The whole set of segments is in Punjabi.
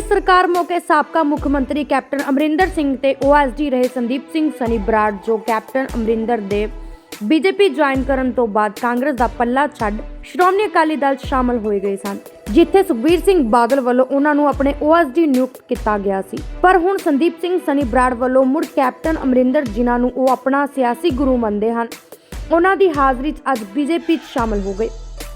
ਕਾਂਗਰਸ ਸਰਕਾਰ ਮੌਕੇ ਸਾਬਕਾ ਮੁੱਖ ਮੰਤਰੀ ਕੈਪਟਨ ਅਮਰਿੰਦਰ ਸਿੰਘ ਤੇ ਓਐਸਡੀ ਰਹੇ ਸੰਦੀਪ ਸਿੰਘ ਸਨੀ ਬਰਾੜ, ਜੋ ਕੈਪਟਨ ਅਮਰਿੰਦਰ ਦੇ ਬੀਜੇਪੀ ਜੁਆਇਨ ਕਰਨ ਤੋਂ ਬਾਅਦ ਕਾਂਗਰਸ ਦਾ ਪੱਲਾ ਛੱਡ ਸ਼੍ਰੋਮਣੀ ਅਕਾਲੀ ਦਲ ਸ਼ਾਮਲ ਹੋਏ ਗਏ ਸਨ, ਜਿੱਥੇ ਸੁਖਬੀਰ ਸਿੰਘ ਬਾਦਲ ਵੱਲੋਂ ਉਹਨਾਂ ਨੂੰ ਆਪਣੇ ਓਐਸਡੀ ਨਿਯੁਕਤ ਕੀਤਾ ਗਿਆ ਸੀ। ਪਰ ਹੁਣ ਸੰਦੀਪ ਸਿੰਘ ਸਨੀ ਬਰਾੜ ਵੱਲੋਂ ਮੁੜ ਕੈਪਟਨ ਅਮਰਿੰਦਰ ਜਿਨ੍ਹਾਂ ਨੂੰ ਉਹ ਆਪਣਾ ਸਿਆਸੀ ਗੁਰੂ ਮੰਨਦੇ ਹਨ, ਉਹਨਾਂ ਦੀ ਹਾਜ਼ਰੀ 'ਚ ਅੱਜ ਬੀਜੇਪੀ 'ਚ ਸ਼ਾਮਲ ਹੋ ਗਏ।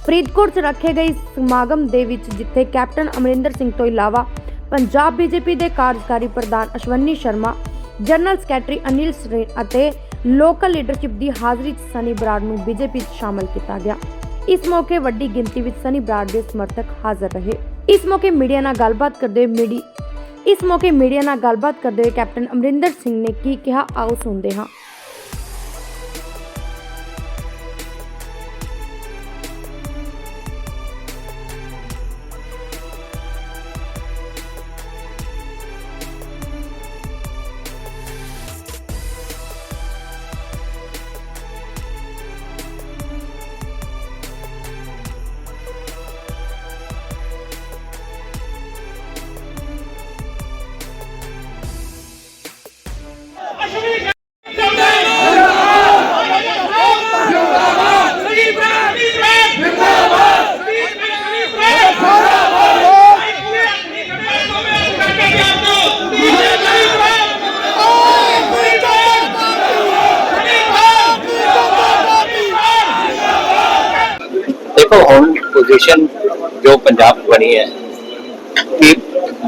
ਫਰੀਦਕੋਟ 'ਚ ਰੱਖੇ ਗਏ ਸਮਾਗਮ ਦੇ ਵਿੱਚ ਜਿੱਥੇ ਕੈਪਟਨ ਅਮਰਿੰਦਰ ਸਿੰਘ ਤੋਂ ਇਲਾਵਾ ਪੰਜਾਬ ਬੀਜੇਪੀ ਦੇ ਕਾਰਜਕਾਰੀ ਪ੍ਰਧਾਨ ਅਸ਼ਵਨੀ ਸ਼ਰਮਾ, ਜਨਰਲ ਸੈਕਟਰੀ ਅਨਿਲ ਸਰੀਨ ਅਤੇ ਲੋਕਲ ਲੀਡਰਸ਼ਿਪ ਦੀ ਹਾਜ਼ਰੀ 'ਚ ਸਨੀ ਬਰਾੜ ਨੂੰ ਬੀਜੇਪੀ 'ਚ ਸ਼ਾਮਲ ਕੀਤਾ ਗਿਆ। ਇਸ ਮੌਕੇ ਵੱਡੀ ਗਿਣਤੀ ਵਿੱਚ ਸਨੀ ਬਰਾੜ ਦੇ ਸਮਰਥਕ ਹਾਜ਼ਰ ਰਹੇ। ਇਸ ਮੌਕੇ ਮੀਡੀਆ ਨਾਲ ਗੱਲਬਾਤ ਕਰਦੇ ਹੋਏ ਮੀਡੀ ਇਸ ਮੌਕੇ ਮੀਡੀਆ ਨਾਲ ਗੱਲਬਾਤ ਕਰਦੇ ਹੋਏ ਕੈਪਟਨ ਅਮਰਿੰਦਰ ਸਿੰਘ ਨੇ ਕੀ ਕਿਹਾ, ਆਓ ਸੁਣਦੇ ਹਾਂ। ਪੋਜੀਸ਼ਨ ਜੋ ਪੰਜਾਬ ਬਣੀ ਹੈ, ਕਿ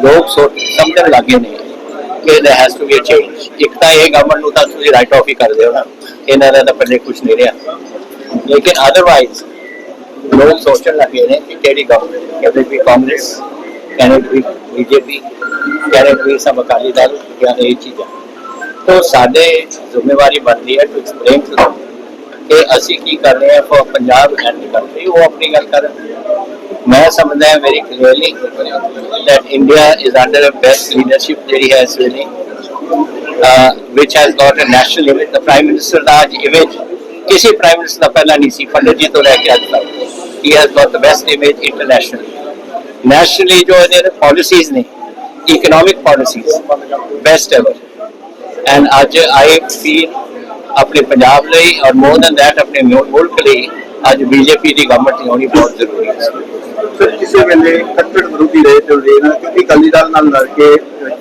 ਲੋਕ ਸਮਝਣ ਲੱਗੇ ਨੇ ਕਿ there has to be a ਇੱਕ ਤਾਂ ਇਹ ਗਵਰਨਮੈਂਟ ਨੂੰ ਤਾਂ ਤੁਸੀਂ ਰਾਈਟ ਆਫ ਹੀ ਕਰਦੇ ਹੋ ਨਾ, ਇਹਨਾਂ ਦਾ ਤਾਂ ਪਹਿਲੇ ਕੁਝ ਨਹੀਂ ਰਿਹਾ। ਲੇਕਿਨ ਅਦਰਵਾਈਜ਼ ਲੋਕ ਸੋਚਣ ਲੱਗੇ ਨੇ ਕਿ ਕਿਹੜੀ government can it be Congress can it be BJP can it be some Akali Dal ਜਾਂ ਇਹ ਚੀਜ਼ਾਂ। तो ਸਾਡੇ ਜ਼ਿੰਮੇਵਾਰੀ ਬਣਦੀ ਹੈ ਟੂ ਐਕਸਪਲੇਨ ਟੂ ਕਿ ਅਸੀਂ ਕੀ ਕਰ ਰਹੇ ਹਾਂ ਫॉर ਪੰਜਾਬ ਐਂਡ ਕੰਟਰੀ ਉਹ ਆਪਣੀ ਗੱਲ ਕਰਨ ਮੈਂ ਸਮਝਦਾ ਹਾਂ very clearly that India is under a best leadership ਜਿਹੜੀ ਹੈ ਇਸ ਵੇਲੇ uh, which has got a national image the prime minister ਦਾ ਅੱਜ image ਕਿਸੇ prime minister ਦਾ ਪਹਿਲਾਂ ਨਹੀਂ ਸੀ ਪੰਡਿਤ ਜੀ ਤੋਂ ਲੈ ਕੇ ਅੱਜ ਤੱਕ he has got the best image internationally nationally ਜੋ ਇਹਦੇ policies ਨੇ economic policies best ever and ਅੱਜ ਆਈ ਫੀਲ ਆਪਣੇ ਪੰਜਾਬ ਲਈ ਔਰ ਮੋਰ ਦੈਨ ਦੈਟ ਆਪਣੇ ਮੁ- ਮੁਲਕ ਲਈ ਅੱਜ ਬੀਜੇਪੀ ਦੀ ਗਵਰਨਮੈਂਟ ਦੀ ਹੋਣੀ ਬਹੁਤ ਜ਼ਰੂਰੀ ਹੈ ਸਰ ਕਿਸੇ ਵੇਲੇ ਕੱਟੜ ਵਿਰੋਧੀ ਰਹੇ ਤੇ ਰਹੇ ਨਾ ਕਿਉਂਕਿ ਅਕਾਲੀ ਦਲ ਨਾਲ ਲੜ ਕੇ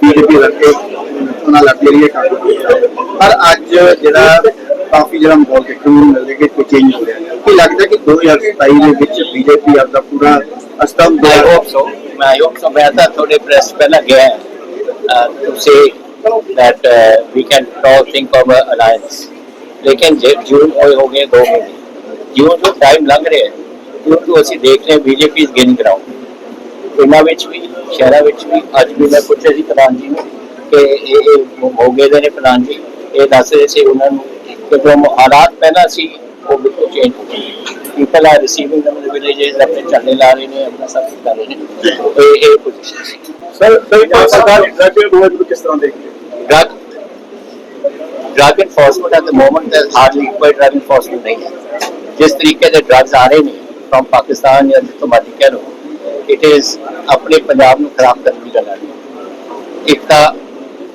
ਬੀਜੇਪੀ ਲੜ ਕੇ ਉਹਨਾਂ ਲੜ ਰਹੀ ਹੈ ਕਾਂਗਰਸ ਪਰ ਅੱਜ ਜਿਹੜਾ ਕਾਫੀ ਜਿਹੜਾ ਮਾਹੌਲ ਦੇਖਣ ਨੂੰ ਮਿਲ ਰਿਹਾ ਕਿ ਕੋਈ ਚੇਂਜ ਹੋ ਰਿਹਾ ਹੈ ਕੀ ਲੱਗਦਾ ਕਿ 2027 ਦੇ ਵਿੱਚ ਬੀਜੇਪੀ ਆਪਦਾ ਪੂਰਾ ਅਸਤੰਭ I hope so. I hope so. ਮੈਂ ਤਾਂ ਤੁਹਾਡੇ ਪ੍ਰੈਸ ਪਹਿਲਾਂ ਗਿਆ to say that uh, we can talk think of a alliance. ਲੇਕਿਨ ਜੇ ਜੂਨ ਹੋਏ ਹੋ ਗਏ ਦੋ ਮਹੀਨੇ ਜਿਉਂ ਜੋ ਟਾਈਮ ਲੰਘ ਰਿਹਾ ਹੈ ਜਿਉਂ ਜੋ ਅਸੀਂ ਦੇਖ ਰਹੇ ਹਾਂ ਬੀਜੇਪੀ ਇਸ ਗੇਨਿੰਗ ਗਰਾਊਂਡ ਪਿੰਡਾਂ ਵਿੱਚ ਵੀ ਸ਼ਹਿਰਾਂ ਵਿੱਚ ਵੀ ਅੱਜ ਵੀ ਮੈਂ ਪੁੱਛਿਆ ਸੀ ਪ੍ਰਧਾਨ ਜੀ ਨੂੰ ਕਿ ਇਹ ਹੋ ਗਏ ਦੇ ਨੇ ਪ੍ਰਧਾਨ ਜੀ ਇਹ ਦੱਸ ਰਹੇ ਸੀ ਉਹਨਾਂ ਨੂੰ ਕਿ ਜੋ ਹਾਲਾਤ ਪਹਿਲਾਂ ਸੀ ਉਹ ਬਿਲਕੁਲ ਚੇਂਜ ਹੋ ਗਏ। People are receiving in the villages ਆਪਣੇ ਝੰਡੇ ਲਾ ਰਹੇ ਨੇ ਆਪਣਾ ਸਭ ਕੁਝ ਕਰ ਰਹੇ ਨੇ। ਇਹ ਇਹ ਪੋਜੀਸ਼ਨ ਸੀ। ਸਰ ਸਰ ਸਰਕਾਰ ਡਰਗ ਦੋਵੇਂ ਨੂੰ ਕਿਸ ਤਰ੍ਹਾਂ ਦੇਖਦੇ ਹੋ? drug drug enforcement at the moment there's hardly ਕੋਈ drug enforcement ਨਹੀਂ ਹੈ। ਜਿਸ ਤਰੀਕੇ ਦੇ drugs ਆ ਰਹੇ ਨੇ from ਪਾਕਿਸਤਾਨ ਜਾਂ ਜਿੱਥੋਂ ਮਰਜ਼ੀ ਕਹਿ ਲਓ it is ਆਪਣੇ ਪੰਜਾਬ ਨੂੰ ਖਰਾਬ ਕਰਨ ਦੀ ਗੱਲ ਆ ਰਹੀ ਇੱਕ ਤਾਂ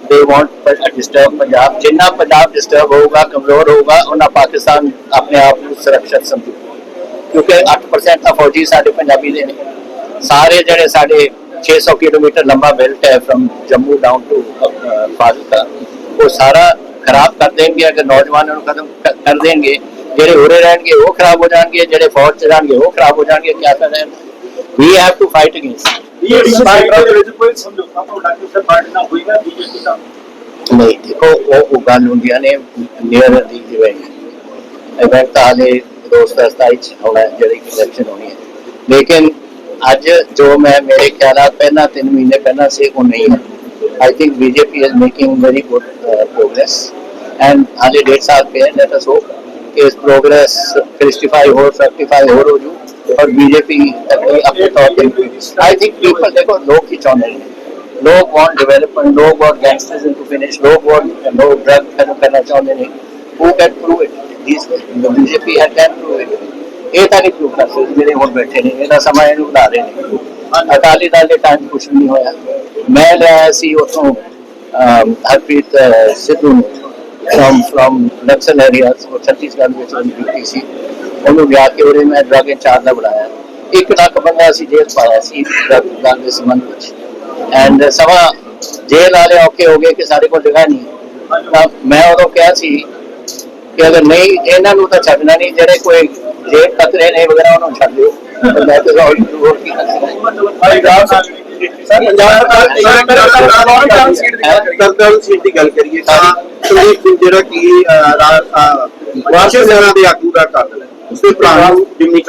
they want to ਪੰਜਾਬ ਜਿੰਨਾ ਪੰਜਾਬ ਡਿਸਟਰਬ ਹੋਊਗਾ ਕਮਜ਼ੋਰ ਹੋਊਗਾ ਉਹਨਾਂ ਪਾਕਿਸਤਾਨ ਆਪਣੇ ਆਪ ਨੂੰ ਸੁਰੱਖਿਅਤ ਸਮਝੂ ਕਿਉਂਕਿ 8% ਤਾਂ ਫੌਜੀ ਸਾਡੇ ਪੰਜਾਬੀ ਦੇ ਨੇ ਸਾਰੇ ਜਿਹੜੇ ਸਾਡੇ 600 ਕਿਲੋਮੀਟਰ ਲੰਬਾ ਬੈਲਟ ਹੈ from Jammu down to Fazilka ਉਹ ਸਾਰਾ ਖਰਾਬ ਕਰ ਦੇਣਗੇ ਅਗਰ ਨੌਜਵਾਨਾਂ ਨੂੰ ਖਤਮ ਕਰ ਦੇਣਗੇ ਜਿਹੜੇ ਉਰੇ ਰਹਿਣਗੇ ਉਹ ਖਰਾਬ ਹੋ ਜਾਣਗੇ ਜਿਹੜੇ ਫੌਜ ਚ ਰਹਿਣਗੇ ਉਹ ਖਰਾਬ ਹੋ ਜਾਣਗੇ ਕੀ ਫਾਇਦਾ ਹੈ we have to fight against ਇਹ ਸਰਕਾਰ ਦੇ ਵਿੱਚ ਕੋਈ ਸਮਝੌਤਾ ਤੁਹਾਡਾ ਕਿਸੇ ਪਾਰਟੀ ਨਾਲ ਹੋਏਗਾ ਬੀਜੇਪੀ ਦਾ। ਨਹੀਂ ਦੇਖੋ ਉਹ ਉਹ ਗੱਲ ਹੁੰਦੀਆਂ ਨੇ ਨੀਅਰ ਦੀ ਜਿਵੇਂ ਇਵੈਂਟ ਤਾਂ ਹਾਲੇ ਦੋਸਤ ਸਤਾਈ ਚ ਹੋਣਾ ਜਿਹੜੀ ਇਲੈਕਸ਼ਨ ਹੋਣੀ ਹੈ। ਲੇਕਿਨ ਅੱਜ ਜੋ ਮੈਂ ਮੇਰੇ ਖਿਆਲਾਂ ਪਹਿਲਾਂ 3 ਮਹੀਨੇ ਪਹਿਲਾਂ ਸੀ ਉਹ ਨਹੀਂ ਹੈ। I think BJP is making very good progress and ਹਾਲੇ ਡੇਢ ਸਾਲ ਪਏ ਹੈ ਲੈਟ ਅਸ ਹੋਪ ਕਿ ਇਸ ਪ੍ਰੋਗਰੈਸ ਕ੍ਰਿਸਟੀਫਾਈ ਹੋ, ਸਰਟੀਫਾਈ ਹੋ ਰੋ ਜੂ ਔਰ ਬੀਜੇਪੀ ਆਪਣੇ ਤੌਰ ਤੇ ਆਈ ਥਿੰਕ ਪੀਪਲ ਦੇਖੋ, ਲੋਕ ਹੀ ਚਾਹੁੰਦੇ ਨੇ। ਲੋਕ ਵਾਂਟ ਡਿਵੈਲਪਮੈਂਟ ਲੋਕ ਵਾਂਟ ਗੈਂਗਸਟਰਸ ਟੂ ਫਿਨਿਸ਼ ਲੋਕ ਵਾਂਟ ਨੋ ਡਰਗ ਖਤਮ ਕਰਨਾ ਚਾਹੁੰਦੇ ਨੇ। Who can prove it this BJP ਹੈ ਇਹ ਤਾਂ ਨਹੀਂ ਪ੍ਰੂਵ ਕਰ ਸਕਦੇ ਜਿਹੜੇ ਹੁਣ ਬੈਠੇ ਨੇ ਇਹਦਾ ਸਮਾਂ ਇਹਨੂੰ ਬਣਾ ਰਹੇ ਨੇ। ਅਕਾਲੀ ਦਲ ਦੇ ਟਾਈਮ ਕੁਝ ਨਹੀਂ ਹੋਇਆ। ਮੈਂ ਲਿਆ ਸੀ ਉਥੋਂ ਹਰਪ੍ਰੀਤ ਸਿੱਧੂ ਨੂੰ। ਫਰਮ ਫਰਮ ਨਕਸਲ ਏਰੀਆਸ ਉਹ ਛੱਤੀਸਗੜ੍ਹ ਵਿੱਚ ਡਿਊਟੀ ਸੀ ਉਹਨੂੰ ਵਿਆਹ ਕੇ ਉਹਦੇ ਮੈਂ ਡਰਗ ਚਾਰ ਦਾ ਬਣਾਇਆ ਇੱਕ ਲੱਖ ਬੰਦਾ ਅਸੀਂ ਜੇਲ੍ਹ ਪਾਇਆ ਸੀ ਡਰਗ ਦੇ ਸੰਬੰਧ ਵਿੱਚ ਐਂਡ ਸਵਾ ਜੇਲ੍ਹ ਵਾਲੇ ਔਕੇ ਹੋ ਗਏ ਕਿ ਸਾਡੇ ਕੋਲ ਜਗ੍ਹਾ ਨਹੀਂ ਮੈਂ ਉਦੋਂ ਕਿਹਾ ਸੀ ਕਿ ਅਗਰ ਨਹੀਂ ਇਹਨਾਂ ਨੂੰ ਤਾਂ ਛੱਡਣਾ ਨਹੀਂ ਜਿਹੜੇ ਕੋਈ ਜੇ ਖਤਰੇ ਨੇ ਵਗੈਰਾ ਉਹਨਾਂ ਨੂੰ ਛੱਡ ਦਿਓ। ਮੈਂ ਤਾਂ ਹੋਰ ਹੋਰ ਕੀ ਕਰ ਸਕਦਾ। ਤਰਨਤਾਰਨ ਸੀਟ ਦੀ ਗੱਲ ਕਰੀਏ ਤਾਂ ਕੁਲਦੀਪ ਸਿੰਘ ਜਿਹੜਾ ਕਿ ਵਾਰਸ਼ਿਕ ਸੈਨਾ ਦੇ ਆਗੂ ਦਾ ਕਾਤਲ ਹੈ ਭਰਾ ਨੂੰ ਜਿੰਨੀ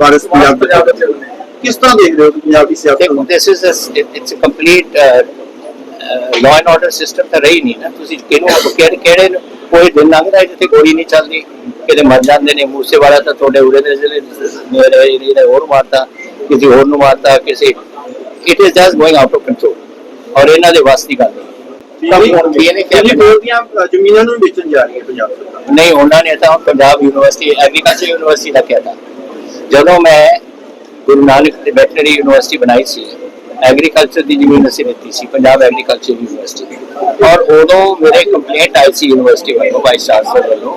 ਵਾਰਿਸ ਪੰਜਾਬ ਦੇ ਕਿਸ ਤਰ੍ਹਾਂ ਦੇਖਦੇ ਹੋ ਪੰਜਾਬੀ ਸਿਆਸਤ ਦੇਖੋ ਨੂੰ this is a it's a complete uh, uh, law and order system ਤਾਂ ਰਹੀ ਨਹੀਂ ਨਾ। ਤੁਸੀਂ ਕਿਹਨੂੰ ਕਿਹੜੇ ਕਿਹੜੇ ਨੂੰ- ਕੋਈ ਦਿਨ ਲੰਘਦਾ ਜਿੱਥੇ ਗੋਲੀ ਨਹੀਂ ਚੱਲਦੀ। ਕਿਤੇ ਮਰ ਜਾਂਦੇ ਨੇ। ਮੂਸੇ ਵਾਲਾ ਤਾਂ ਤੁਹਾਡੇ ਉਰੇ ਦੇ ਜਿਹੜੇ ਮੇਰੇ ਏਰੀਏ ਦੇ ਹੋਰ ਮਾਰਤਾ ਕਿਸੇ ਹੋਰ ਨੂੰ ਮਾਰਤਾ ਕਿਸੇ it is just going out of control ਔਰ ਇਹਨਾਂ ਦੇ ਵੱਸ ਦੀ ਗੱਲ ਜ਼ਮੀਨਾਂ ਨੂੰ ਵੇਚਣ ਜਾ ਰਹੀ ਹੈ ਪੰਜਾਬ ਸਰਕਾਰ। ਨਹੀਂ ਉਹਨਾਂ ਨੇ ਤਾਂ ਪੰਜਾਬ ਯੂਨੀਵਰਸਿਟੀ ਐਗਰੀਕਲਚਰ ਯੂਨੀਵਰਸਿਟੀ ਦਾ ਕਿਹਾ ਜਦੋਂ ਮੈਂ ਗੁਰੂ ਨਾਨਕ ਵੈਟਰਨਰੀ ਯੂਨੀਵਰਸਿਟੀ ਬਣਾਈ ਸੀ ਐਗਰੀਕਲਚਰ ਦੀ ਜ਼ਮੀਨ ਅਸੀਂ ਦਿੱਤੀ ਸੀ, ਪੰਜਾਬ ਐਗਰੀਕਲਚਰ ਯੂਨੀਵਰਸਿਟੀ। ਔਰ ਉਦੋਂ ਮੇਰੇ ਕੰਪਲੇਂਟ ਆਈ ਸੀ ਯੂਨੀਵਰਸਿਟੀ ਵੱਲੋਂ ਵਾਈਸ ਚਾਂਸਲਰ ਵੱਲੋਂ,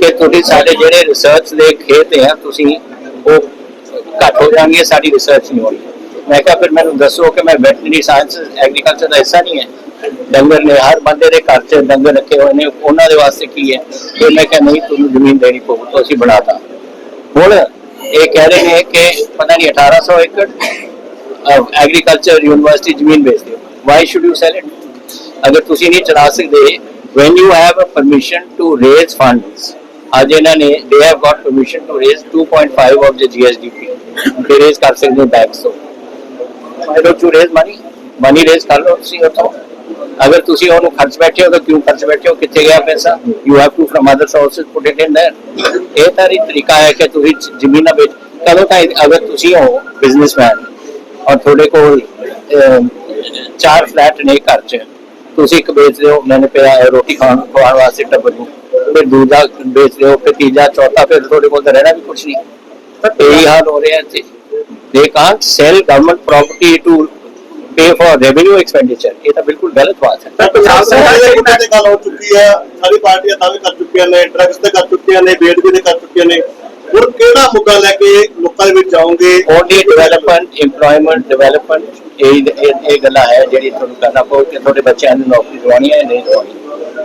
ਕਿ ਤੁਹਾਡੇ ਸਾਡੇ ਜਿਹੜੇ ਰਿਸਰਚ ਦੇ ਖੇਤ ਹੈ ਤੁਸੀਂ ਉਹ ਘੱਟ ਹੋ ਜਾਣਗੇ, ਸਾਡੀ ਰਿਸਰਚ ਨਹੀਂ ਹੋਣੀ। ਮੈਂ ਕਿਹਾ, ਫਿਰ ਮੈਨੂੰ ਦੱਸੋ ਕਿ ਮੈਂ ਵੈਟਰਨਰੀ ਸਾਇੰਸ ਐਗਰੀਕਲਚਰ ਦਾ ਹਿੱਸਾ ਨਹੀਂ ਹੈ। ਡੰਗਰ ਨੇ, ਹਰ ਬੰਦੇ ਦੇ ਘਰ 'ਚ ਡੰਗਰ ਰੱਖੇ ਹੋਏ ਨੇ, ਉਹਨਾਂ ਦੇ ਵਾਸਤੇ ਕੀ ਹੈ? ਫਿਰ ਮੈਂ ਕਿਹਾ, ਨਹੀਂ, ਤੁਹਾਨੂੰ ਜ਼ਮੀਨ ਦੇਣੀ ਪਊ ਤਾਂ ਅਸੀਂ ਬਣਾਤਾ। ਹੁਣ ਇਹ ਕਹਿ ਰਹੇ ਨੇ ਕਿ ਪਤਾ ਨਹੀਂ 1800 ਏਕੜ ਐਗਰੀਕਲਚਰ ਯੂਨੀਵਰਸਿਟੀ ਜ਼ਮੀਨ ਵੇਚ ਦਿਓ why should you sell it ਅਗਰ ਤੁਸੀਂ ਨਹੀਂ ਚਲਾ ਸਕਦੇ when you have a permission to raise funds ਅੱਜ ਇਹਨਾਂ ਨੇ they have got permission to raise 2.5 of the GSDP they raise ਕਰ ਸਕਦੇ ਹੋ ਬੈਂਕਸ ਤੋਂ why don't you raise money money raise ਕਰ ਲਓ ਤੁਸੀਂ ਉੱਥੋਂ ਅਗਰ ਤੁਸੀਂ ਉਹਨੂੰ ਖਰਚ ਬੈਠੇ ਹੋ ਤਾਂ ਕਿਉਂ ਖਰਚ ਬੈਠੇ ਹੋ ਕਿੱਥੇ ਗਿਆ ਪੈਸਾ you have to from other sources put it in there ਇਹ ਤਾਂ ਹੀ ਤਰੀਕਾ ਹੈ ਕਿ ਤੁਸੀਂ ਜ਼ਮੀਨਾਂ ਵੇਚ ਕਦੋਂ ਤਾਂ ਅਗਰ ਤੁਸੀਂ ਹੋ ਬਿਜ਼ਨਸਮੈਨ ਔਰ ਤੁਹਾਡੇ ਕੋਲ ਅਮ, ਚਾਰ ਫਲੈਟ ਨੇ ਘਰ 'ਚ ਤੁਸੀਂ ਇੱਕ ਵੇਚ ਦਿਓ ਮੈਨੇ ਪਿਆ ਹੈ ਰੋਟੀ ਖਾਣ ਖਵਾਉਣ ਵਾਸਤੇ ਟੱਬਰ ਨੂੰ ਫਿਰ ਦੂਜਾ ਵੇਚ ਦਿਓ ਫਿਰ ਤੀਜਾ ਚੌਥਾ ਫਿਰ ਤੁਹਾਡੇ ਕੋਲ ਤਾਂ ਰਹਿਣਾ ਵੀ ਕੁਝ ਨਹੀਂ ਤਾਂ ਇਹੀ ਹਾਲ ਹੋ ਰਿਹਾ ਹੈ they can't sell government property to pay for revenue expenditure ਇਹ ਤਾਂ ਬਿਲਕੁਲ ਗਲਤ ਬਾਤ ਹੈ ਤਾਂ ਪੰਜਾਬ ਸਰਕਾਰ ਦੇ ਮੁੱਦੇ ਤੇ ਗੱਲ ਹੋ ਚੁੱਕੀ ਹੈ ਸਾਰੀ ਪਾਰਟੀਆਂ ਦਾਅਵੇ ਕਰ ਚੁੱਕੀਆਂ ਨੇ ਡਰੱਗਸ ਤੇ ਕਰ ਚੁੱਕੀਆਂ ਨੇ ਬੇਦਬੀ ਤੇ ਕਰ ਚੁੱਕੀਆਂ ਨੇ ਹੁਣ ਕਿਹੜਾ ਮੁੱਦਾ ਲੈ ਕੇ ਲੋਕਾਂ ਦੇ ਵਿੱਚ ਜਾਓਗੇ? ਓਨਲੀ ਡਿਵੈਲਪਮੈਂਟ ਏਮਪਲੋਇਮੈਂਟ ਡਿਵੈਲਪਮੈਂਟ ਇਹ ਇਹ ਗੱਲਾਂ ਹੈ ਜਿਹੜੀ ਤੁਹਾਨੂੰ ਕਰਨਾ ਪਊ ਕਿ ਤੁਹਾਡੇ ਬੱਚਿਆਂ ਨੂੰ ਨੌਕਰੀ ਦਿਵਾਉਣੀ ਹੈ ਨਹੀਂ ਦਿਵਾਉਣੀ।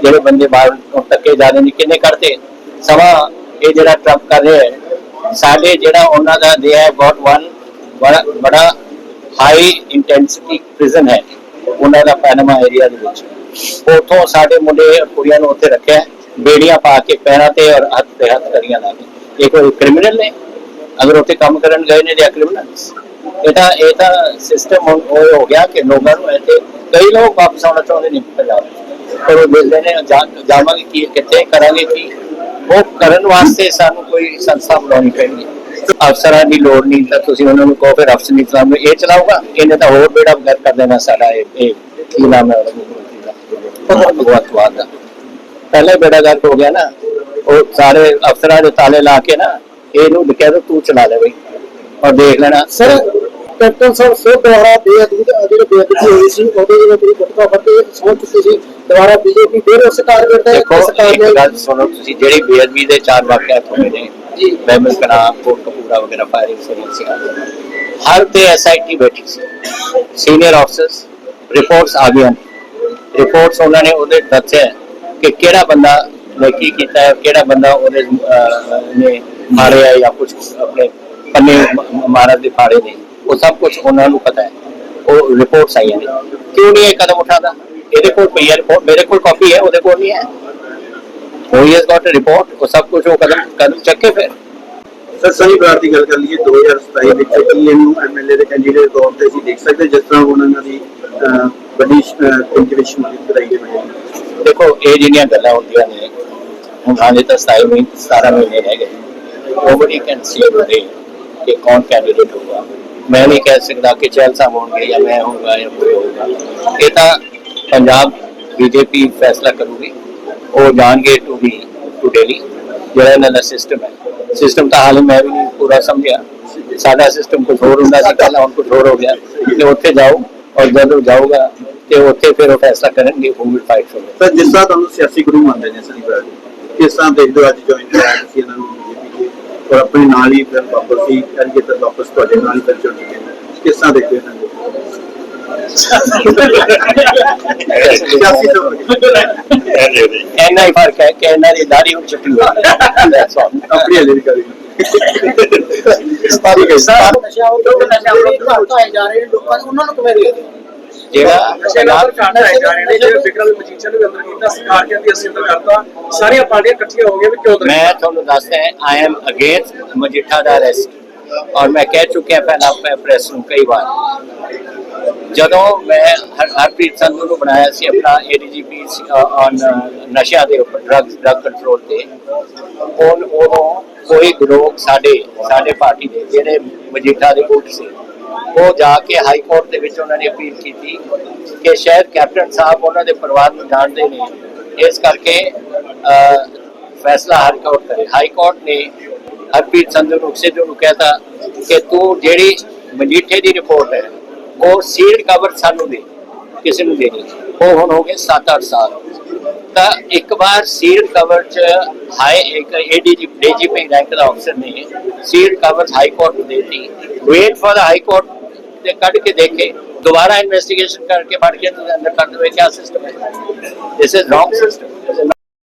ਜਿਹੜੇ ਬੰਦੇ ਬਾਹਰ ਨੂੰ ਜਾ ਰਹੇ ਨੇ, ਕਿੰਨੇ ਕਰਦੇ? ਸਮਾਂ ਇਹ ਜਿਹੜਾ ਟਰੰਪ ਕਰ ਰਿਹਾ ਹੈ, ਸਾਡੇ ਜਿਹੜਾ ਉਹਨਾਂ ਦਾ ਦੇ ਹੈ ਗੋਟ ਵਨ ਬੜਾ ਬੜਾ ਹਾਈ ਇੰਟੈਂਸਿਟੀ ਪ੍ਰਿਜ਼ਨ ਹੈ ਉਹਨਾਂ ਦਾ ਪੈਨਾਮਾ ਏਰੀਆ ਦੇ ਵਿੱਚ। ਉਥੋਂ ਸਾਡੇ ਮੁੰਡੇ ਕੁੜੀਆਂ ਨੂੰ ਉੱਥੇ ਰੱਖਿਆ, ਬੇੜੀਆਂ ਪਾ ਕੇ ਪੈਰਾਂ ਤੇ ਔਰ ਹੱਥ ਤੇ ਹੱਥ ਕਰੀਆਂ ਲਾ ਕੇ। ਇਹ ਕੋਈ ਕ੍ਰਿਮੀਨਲ ਨੇ? ਅਗਰ ਉੱਥੇ ਕੰਮ ਕਰਨ ਗਏ ਨੇ ਜਾਂ ਕ੍ਰਿਮੀਨਲਸ ਇਹ ਤਾਂ ਇਹ ਤਾਂ ਸਿਸਟਮ ਉਹ ਹੋ ਗਿਆ ਕਿ ਲੋਕਾਂ ਨੂੰ ਇੱਥੇ ਕਈ ਲੋਕ ਵਾਪਸ ਆਉਣਾ ਚਾਹੁੰਦੇ ਨੇ ਪੰਜਾਬ ਪਰ ਉਹ ਦੇਖਦੇ ਨੇ ਜਾਵਾਂਗੇ ਕੀ, ਕਿੱਥੇ ਕਰਾਂਗੇ ਕੀ? ਉਹ ਕਰਨ ਵਾਸਤੇ ਸਾਨੂੰ ਕੋਈ ਸੰਸਥਾ ਬਣਾਉਣੀ ਪੈਣੀ ਅਫਸਰਾਂ ਦੀ ਲੋੜ ਨਹੀਂ ਤਾਂ ਤੁਸੀਂ ਉਹਨਾਂ ਨੂੰ ਕਹੋ ਫਿਰ ਅਫਸਰ ਨਹੀਂ ਚਲਾਉਂਗੇ ਇਹ ਚਲਾਊਗਾ। ਇਹਨੇ ਤਾਂ ਹੋਰ ਬੇੜਾ ਗਰ ਕਰ ਦੇਣਾ ਸਾਡਾ ਇਹ ਕੀ ਨਾਮ ਹੈ ਉਹਦਾ? ਮੁੱਖ ਮੰਤਰੀ ਦਾ। ਪਹਿਲਾਂ ਹੀ ਬੇੜਾ ਗਰਕ ਹੋ ਗਿਆ ਨਾ। ਉਹ ਸਾਰੇ ਅਫਸਰਾਂ ਦੇ ਤਾਲੇ ਲਾ ਕੇ ਨਾ ਇਹਨੂੰ ਕਹਿ ਦੋ ਤੂੰ ਚਲਾ ਲੈ ਬਈ ਔਰ ਦੇਖ ਲੈਣਾ। ਸਰ ਕੈਪਟਨ ਸਾਹਿਬ ਸੋ ਦੁਆਰਾ ਬੇਅਦਬੀ ਦੇ ਜਿਹੜੇ ਬੇਅਦਬੀ ਹੋਈ ਸੀ ਉਹਦੇ ਜਿਹੜੇ ਮੇਰੀ ਗੁੱਟਕਾ ਫੱਟੇ ਸਮਝ ਚੁੱਕੀ ਸੀ ਦੁਬਾਰਾ ਬੀਜੇਪੀ ਫਿਰ ਉਸ ਟਾਰਗੇਟ ਤੇ ਦੇਖੋ ਇੱਕ ਗੱਲ ਸੁਣੋ ਤੁਸੀਂ ਜਿਹੜੀ ਬੇਅਦਬੀ ਦੇ ਚਾਰ ਵਾਕਿਆਤ ਹੋਏ ਨੇ ਜੀ। ਬਹਿਮਲ ਕਨਾ ਕੋਟ ਕਪੂਰਾ ਵਗੈਰਾ ਫਾਇਰਿੰਗ ਸਰੀਰ ਸੀ। ਹਰ ਤੇ ਐਸਆਈਟੀ ਬੈਠੀ ਸੀ। ਸੀਨੀਅਰ ਅਫਸਰਸ ਰਿਪੋਰਟਸ ਆ ਗਈਆਂ ਰਿਪੋਰਟਸ ਉਹਨਾਂ ਨੇ ਉਹਦੇ ਦੱਸਿਆ ਕਿ ਕਿਹੜਾ ਬੰਦਾ ਨੇ ਕੀ ਕੀਤਾ ਕਿਹੜਾ ਬੰਦਾ ਉਹਦੇ ਨੇ ਮਾਰਿਆ ਜਾਂ ਕੁਝ ਆਪਣੇ ਪੰਨੇ ਮ- ਮਾਰਨ ਦੇ ਫਾੜੇ ਨੇ ਉਹ ਸਭ ਕੁਝ ਉਹਨਾਂ ਨੂੰ ਪਤਾ ਹੈ। ਉਹ ਰਿਪੋਰਟਸ ਆਈਆਂ ਨੇ। ਕਿਉਂ ਨਹੀਂ ਇਹ ਕਦਮ ਉਠਾਦਾ ਇਹਦੇ ਕੋਲ ਪਈ ਹੈ ਰਿਪੋਰਟ ਮੇਰੇ ਕੋਲ ਕਾਪੀ ਹੈ ਉਹਦੇ ਕੋਲ ਨਹੀਂ ਹੈ। ਉਹ he has got a report ਉਹ ਸਭ ਕੁਝ ਉਹ ਕਦਮ ਕਦਮ ਚੱਕੇ ਫਿਰ। ਸਰ ਸਨੀ ਬਰਾੜ ਦੀ ਗੱਲ ਕਰ ਲਈਏ 2027 ਵਿੱਚ ਕੀ ਇਹਨੂੰ ਐਮਐਲਏ ਦੇ ਕੈਂਡੀਡੇਟ ਤੌਰ ਤੇ ਅਸੀਂ ਦੇਖ ਸਕਦੇ ਜਿਸ ਤਰ੍ਹਾਂ ਇਹਨਾਂ ਦੀ ਵੱਡੀ ਕੰਪੀਟੀਸ਼ਨ ਕਰਾਈ ਗਈ ਹੈ। ਦੇਖੋ ਇਹ ਜਿਹੜੀਆਂ ਗੱਲਾਂ ਹੁੰਦੀਆਂ ਨੇ ਹੁਣ ਹਾਲੇ ਤਾਂ 27 ਮਹੀਨੇ 17 ਮਹੀਨੇ ਰਹਿ ਨੋਬਡੀ ਕੈਨ ਸੀ ਟੁਡੇ ਕਿ ਕੌਣ ਕੈਂਡੀਡੇਟ ਹੋਗਾ ਮੈਂ ਨਹੀਂ ਕਹਿ ਸਕਦਾ ਕਿ ਚੈਲ ਸਾਹਿਬ ਹੋਣਗੇ ਜਾਂ ਮੈਂ ਹੋਊਗਾ ਜਾਂ ਕੋਈ ਹੋਊਗਾ। ਇਹ ਤਾਂ ਪੰਜਾਬ ਬੀਜੇਪੀ ਫੈਸਲਾ ਕਰੂਗੀ। ਉਹ ਜਾਣਗੇ ਟੂ ਦੀ ਟੂ ਡੇਲੀ ਜਿਹੜਾ ਇਹਨਾਂ ਦਾ ਸਿਸਟਮ ਹੈ। ਸਿਸਟਮ ਤਾਂ ਹਾਲੇ ਮੈਂ ਵੀ ਨਹੀਂ ਪੂਰਾ ਸਮਝਿਆ। ਸਾਡਾ ਸਿਸਟਮ ਕੁਝ ਹੋਰ ਹੁੰਦਾ ਸੀ, ਪਹਿਲਾਂ ਹੁਣ ਕੁਝ ਹੋਰ ਹੋ ਗਿਆ। ਕਿ ਉੱਥੇ ਜਾਓ ਔਰ ਜਦੋਂ ਜਾਊਗਾ ਤੇ ਉੱਥੇ ਫਿਰ ਉਹ ਫੈਸਲਾ ਕਰਨਗੇ ਹੂ ਵਿਲ ਫਾਈਟ ਫॉर ਤਾਂ ਜਿਸ ਤਰ੍ਹਾਂ ਤੁਹਾਨੂੰ ਸਿਆਸੀ ਗੁਰੂ ਮੰਨਦੇ ਨੇ ਸਨੀ ਕਿਸ ਤਰ੍ਹਾਂ ਦੇਖਦੇ ਹੋ ਅੱਜ ਜੁਆਇਨ ਕਰਾਇਆ ਤੁਸੀਂ ਇਹਨਾਂ ਨੂੰ ਬੀਜੇਪੀ ਦੇ ਔਰ ਆਪਣੇ ਨਾਲ ਹੀ ਫਿਰ ਵਾਪਸ ਹੀ ਕਰਕੇ ਤਾਂ ਵਾਪਸ ਤੁਹਾਡੇ ਨਾਲ ਹੀ ਫਿਰ ਜੁੜ ਚੁੱਕੇ ਨੇ ਕਿਸ ਤਰ੍ਹਾਂ ਦੇਖਦੇ ਹੋ ਇਹਨਾਂ ਨੂੰ? ਤੇ ਇੰਨਾ ਹੀ ਫ਼ਰਕ ਹੈ ਕਿ ਇਹਨਾਂ ਦੀ ਦਾੜੀ ਹੁਣ ਚਿੱਟੀ ਹੋਈ ਹੈ That's all. ਆਪਣੀ ਹਲੇ ਵੀ ਕਰੀ। ਸਾਰੀ ਗਈ ਨਸ਼ਾ ਉਹ ਨਸ਼ਾ ਉਹ ਘੱਟ ਹੋਏ ਜਾ ਰਹੇ ਲੋਕਾਂ ਨੂੰ ਉਹਨਾਂ ਨੂੰ ਕਿਵੇਂ ਦੇਖਦੇ ਜਿਹੜਾ ਪੰਜਾਬ ਘਾਟ ਆਏ ਜਾ ਰਹੇ ਨੇ ਜਿਹੜੇ ਵਿਕਰਮ ਮਜੀਠਾ ਨੂੰ ਵੀ ਅੰਦਰ ਕੀਤਾ ਸਰਕਾਰ ਕਹਿੰਦੀ ਅਸੀਂ ਅੰਦਰ ਕਰਤਾ। ਸਾਰੀਆਂ ਪਾਰਟੀਆਂ ਇਕੱਠੀਆਂ ਹੋ ਗਈਆਂ ਵੀ ਕਿਉਂ ਮੈਂ ਤੁਹਾਨੂੰ ਦੱਸਦਾ ਆਈ ਐਮ ਅਗੇਂਸਟ ਮਜੀਠਾ ਦਾ ਅਰੈਸਟ ਔਰ ਮੈਂ ਕਹਿ ਚੁੱਕਿਆ ਪਹਿਲਾਂ ਪ੍ਰੈਸ ਨੂੰ ਕਈ ਵਾਰ। ਜਦੋਂ ਮੈਂ ਹਰ- ਹਰਪ੍ਰੀਤ ਸੰਧੂ ਨੂੰ ਬਣਾਇਆ ਸੀ ਆਪਣਾ ਏਡੀਜੀਪੀ ਔਨ ਨਸ਼ਿਆਂ ਦੇ ਉੱਪਰ ਡਰੱਗਸ ਡਰੱਗ ਕੰਟਰੋਲ ਤੇ ਉਹ ਉਹ ਕੋਈ ਗਰੋਹ ਸਾਡੇ ਸਾਡੇ ਪਾਰਟੀ ਦੇ ਜਿਹੜੇ ਮਜੀਠਾ ਦੇ ਉਲਟ ਸੀ ਉਹ ਜਾ ਕੇ ਹਾਈ ਕੋਰਟ ਦੇ ਵਿੱਚ ਉਹਨਾਂ ਨੇ ਅਪੀਲ ਕੀਤੀ ਕਿ ਸ਼ਾਇਦ ਕੈਪਟਨ ਸਾਹਿਬ ਉਹਨਾਂ ਦੇ ਪਰਿਵਾਰ ਨੂੰ ਜਾਣਦੇ ਨੇ। ਇਸ ਕਰਕੇ ਅਹ, ਫੈਸਲਾ ਹਾਈ ਕੋਰਟ ਕਰੇ। ਹਾਈ ਕੋਰਟ ਨੇ ਹਰਪ੍ਰੀਤ ਸੰਧੂ ਨੂੰ ਸਿੱਧੂ ਨੂੰ ਕਹਿਤਾ ਕਿ ਤੂੰ ਜਿਹੜੀ ਮਜੀਠੇ ਦੀ ਰਿਪੋਰਟ ਹੈ ਉਹ ਸੀਲਡ ਕਵਰ ਸਾਨੂੰ ਦੇ ਕਿਸੇ ਨੂੰ ਦੇਣੀ ਉਹ ਹੁਣ ਹੋ ਗਏ 7-8 ਸਾਲ। ਤਾਂ ਇੱਕ ਵਾਰ ਸੀਲਡ ਕਵਰ ਚ ਹਾਈ ਇੱਕ ਏਡੀਜੀ ਡੀਜੀਪੀ ਰੈਂਕ ਦਾ ਅਫਸਰ ਨੇ ਸੀਲਡ ਕਵਰ ਹਾਈ ਕੋਰਟ ਨੂੰ ਦੇਤੀ। ਵੇਟ ਫॉर ਹਾਈ ਕੋਰਟ ਤੇ ਕੱਢ ਕੇ ਦੇਖੇ। ਦੁਬਾਰਾ ਇਨਵੈਸਟੀਗੇਸ਼ਨ ਕਰਕੇ ਫੜ ਕੇ ਤੁਸੀਂ ਅੰਦਰ ਕਰ ਦੇਵੇ। ਕੀ ਸਿਸਟਮ ਹੈ? This is wrong system